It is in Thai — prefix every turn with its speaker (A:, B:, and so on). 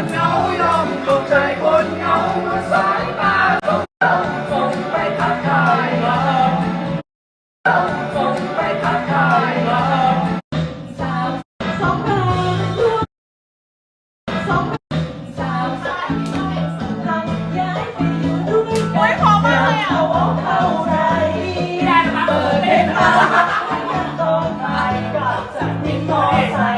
A: อนเงายอมตกใจคนเงาเมื่อสายตาต้องเราคงไปทักทายเราเราคงไปทักทายเราสาวสองงคนสองสาวสายสทางย้ายไปอยู่ด้วยกันโอ้ยพมากเลยอ่ะเอาเท่าไรได้มาเปิดเป็นตาต้องไปกับจันรนิ่งม่อใส่